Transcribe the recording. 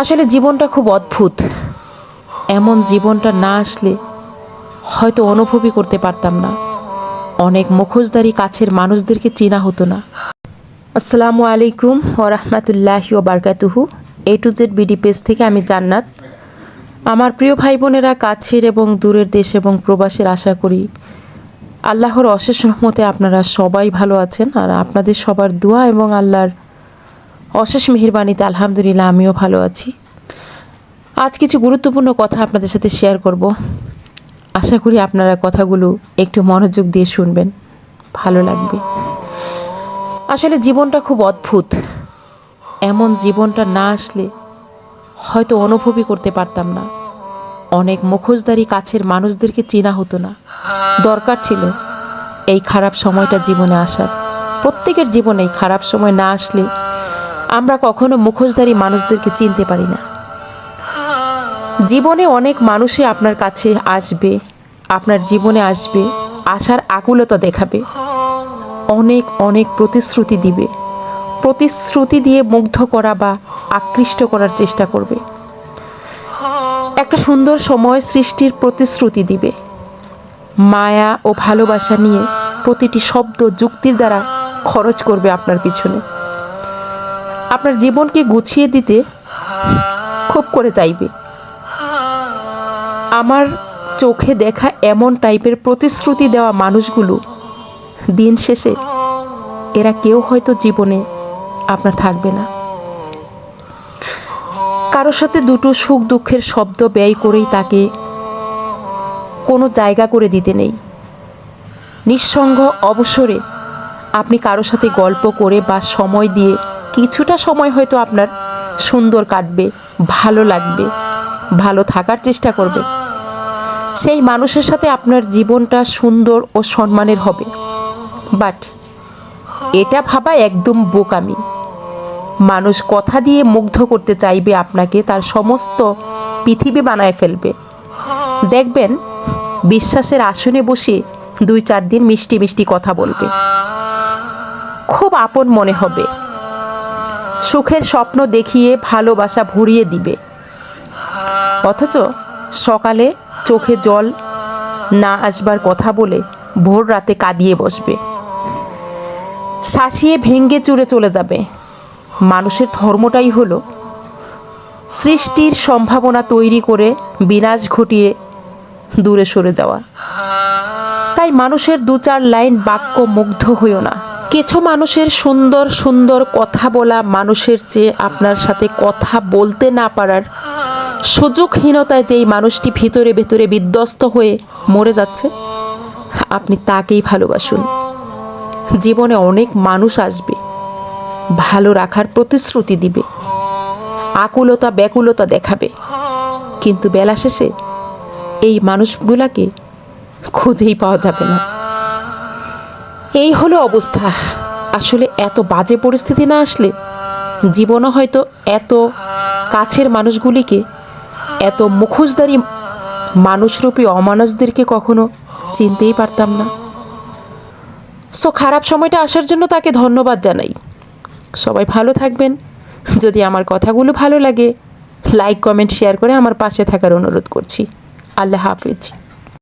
আসলে জীবনটা খুব অদ্ভুত। এমন জীবনটা না আসলে হয়তো অনুভবই করতে পারতাম না। অনেক মুখোশধারী কাছের মানুষদেরকে চেনা হতো না। আসসালামু আলাইকুম ওরহমতুল্লাহি ও বারকাতুহু। A to Z BD page থেকে আমি জান্নাত। আমার প্রিয় ভাই বোনেরা কাছের এবং দূরের দেশ এবং প্রবাসের আশা করি আল্লাহর অশেষ রহমতে আপনারা সবাই ভালো আছেন আর আপনাদের সবার দোয়া এবং আল্লাহর অশেষ মেহেরবানিতে আলহামদুলিল্লাহ আমিও ভালো আছি। আজ কিছু গুরুত্বপূর্ণ কথা আপনাদের সাথে শেয়ার করব। আশা করি আপনারা কথাগুলো একটু মনোযোগ দিয়ে শুনবেন। ভালো লাগবে। আসলে জীবনটা খুব অদ্ভুত। এমন জীবনটা না আসলে হয়তো অনুভবই করতে পারতাম না। অনেক মুখোশধারী কাছের মানুষদেরকে চেনা হতো না। দরকার ছিল এই খারাপ সময়টা জীবনে আসার। প্রত্যেকের জীবনে খারাপ সময় না আসলে আমরা কখনো মুখোশধারী মানুষদেরকে চিনতে পারি না। জীবনে অনেক মানুষই আপনার কাছে আসবে, আপনার জীবনে আসবে, আসার আকুলতা দেখাবে, অনেক অনেক প্রতিশ্রুতি দিবে। প্রতিশ্রুতি দিয়ে মুগ্ধ করা বা আকৃষ্ট করার চেষ্টা করবে। একটা সুন্দর সময় সৃষ্টির প্রতিশ্রুতি দিবে। মায়া ও ভালোবাসা নিয়ে প্রতিটি শব্দ যুক্তির দ্বারা খরচ করবে আপনার পিছনে। আপনার জীবনকে গুছিয়ে দিতে খুব করে চাইবে। আমার চোখে দেখা এমন টাইপের প্রতিশ্রুতি দেওয়া মানুষগুলো দিন শেষে এরা কেউ হয়তো জীবনে আপনার থাকবে না। কারোর সাথে দুটো সুখ দুঃখের শব্দ ব্যয় করেই তাকে কোনো জায়গা করে দিতে নেই। নিঃসঙ্গ অবসরে আপনি কারোর সাথে গল্প করে বা সময় দিয়ে কিছুটা সময় হয়তো আপনার সুন্দর কাটবে, ভালো লাগবে, ভালো থাকার চেষ্টা করবে। সেই মানুষের সাথে আপনার জীবনটা সুন্দর ও সম্মানের হবে। বাট এটা ভাবা একদম বোকামি। মানুষ কথা দিয়ে মুগ্ধ করতে চাইবে আপনাকে, তার সমস্ত পৃথিবী বানায় ফেলবে। দেখবেন, বিশ্বাসের আসনে বসে দুই চার দিন মিষ্টি মিষ্টি কথা বলবে। খুব আপন মনে হবে। সুখের স্বপ্ন দেখিয়ে ভালোবাসা ভরিয়ে দিবে। অথচ সকালে চোখে জল না আসবার কথা বলে ভোর রাতে কাঁদিয়ে বসবে। শাসিয়ে ভেঙ্গে চুরে চলে যাবে। মানুষের ধর্মটাই হলো সৃষ্টির সম্ভাবনা তৈরি করে বিনাশ ঘটিয়ে দূরে সরে যাওয়া। তাই মানুষের দু চার লাইন বাক্য মুগ্ধ হইও না। কিছু মানুষের সুন্দর সুন্দর কথা বলা, মানুষের চেয়ে আপনার সাথে কথা বলতে না পারার সুযোগহীনতায় যেই মানুষটি ভিতরে, ভেতরে বিধ্বস্ত হয়ে মরে যাচ্ছে, আপনি তাকেই ভালোবাসুন। জীবনে অনেক মানুষ আসবে, ভালো রাখার প্রতিশ্রুতি দিবে, আকুলতা, ব্যাকুলতা দেখাবে, কিন্তু বেলা শেষে এই মানুষগুলাকে খুঁজেই পাওয়া যাবে না। এই হলো অবস্থা। আসলে এত বাজে পরিস্থিতি না আসলে জীবনও হয়তো এত কাছের মানুষগুলিকে, এত মুখোশধারী মানুষরূপী অমানুষদেরকে কখনো চিনতেই পারতাম না। সো খারাপ সময়টা আসার জন্য তাকে ধন্যবাদ জানাই। সবাই ভালো থাকবেন। যদি আমার কথাগুলো ভালো লাগে লাইক কমেন্ট শেয়ার করে আমার পাশে থাকার অনুরোধ করছি। আল্লাহ হাফিজ।